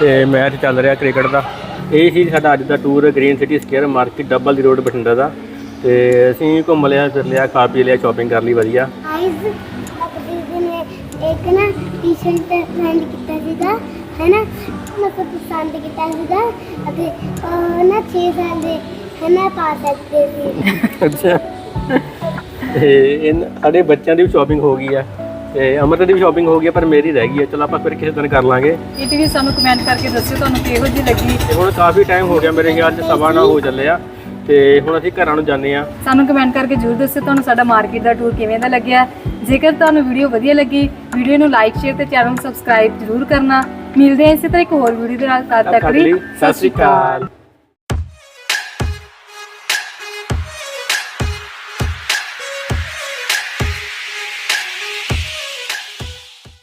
ਤੇ ਮੈਚ ਚੱਲ ਰਿਹਾ ਕ੍ਰਿਕਟ ਦਾ। ਇਹ ਸੀ ਸਾਡਾ ਅੱਜ ਦਾ tour green city square market double ਦੀ ਰੋਡ ਬਠਿੰਡਾ ਦਾ। ਤੇ ਅਸੀਂ ਘੁੰਮ ਲਿਆ ਫਿਰ ਲਿਆ ਖਾ ਪੀ ਲਿਆ ਸ਼ਾਪਿੰਗ ਕਰ ਲਈ ਵਧੀਆ। ਇੱਕ ਨਾ ਟੀ-ਸ਼ਰਟ ਪਸੰਦ ਕੀਤਾ ਸੀਗਾ ਹੈ ਨਾ ਮੈਂ ਤਾਂ ਪਸੰਦ ਕੀਤਾ ਸੀਗਾ ਅਤੇ ਉਹ ਨਾ 6 ਸਾਲ ਦੇ ਹੈ ਨਾ ਪਾ ਸਕਦੇ ਸੀ ਅੱਛਾ ਤੇ ਇਹ ਸਾਡੇ ਬੱਚਿਆਂ ਦੀ ਵੀ ਸ਼ਾਪਿੰਗ ਹੋ ਗਈ ਹੈ ਤੇ ਅਮਰਤ ਦੀ ਵੀ ਸ਼ਾਪਿੰਗ ਹੋ ਗਈ ਪਰ ਮੇਰੀ ਰਹਿ ਗਈ ਹੈ ਚਲੋ ਆਪਾਂ ਫਿਰ ਕਿਸੇ ਦਿਨ ਕਰ ਲਾਂਗੇ ਇਹ ਵੀ ਸਾਨੂੰ ਕਮੈਂਟ ਕਰਕੇ ਦੱਸਿਓ ਤੁਹਾਨੂੰ ਕਿਹੋ ਜਿਹੀ ਲੱਗੀ ਤੇ ਹੁਣ ਕਾਫੀ ਟਾਈਮ ਹੋ ਗਿਆ ਮੇਰੇ ਖਿਆਲ 'ਚ ਸਵਾ ਨਾ ਹੋ ਚੱਲਿਆ ਤੇ ਹੁਣ ਅਸੀਂ ਘਰਾਂ ਨੂੰ ਜਾਂਦੇ ਆ ਸਾਨੂੰ ਕਮੈਂਟ ਕਰਕੇ ਜਰੂਰ ਦੱਸਿਓ ਤੁਹਾਨੂੰ ਸਾਡਾ ਮਾਰਕੀਟ ਦਾ ਟੂਰ ਕਿਵੇਂ ਦਾ ਲੱਗਿਆ। ਜੇਕਰ ਤੁਹਾਨੂੰ ਵੀਡੀਓ ਵਧੀਆ ਲੱਗੀ ਵੀਡੀਓ ਨੂੰ ਲਾਈਕ ਸ਼ੇਅਰ ਤੇ ਚੈਨਲ ਨੂੰ ਸਬਸਕ੍ਰਾਈਬ ਜਰੂਰ ਕਰਨਾ। ਮਿਲਦੇ ਹਾਂ ਇਸੇ ਤਰ੍ਹਾਂ ਇੱਕ ਹੋਰ ਵੀਡੀਓ ਦੇ ਨਾਲ ਤਦ ਤੱਕ ਲਈ ਸਤਿ ਸ਼੍ਰੀ ਅਕਾਲ।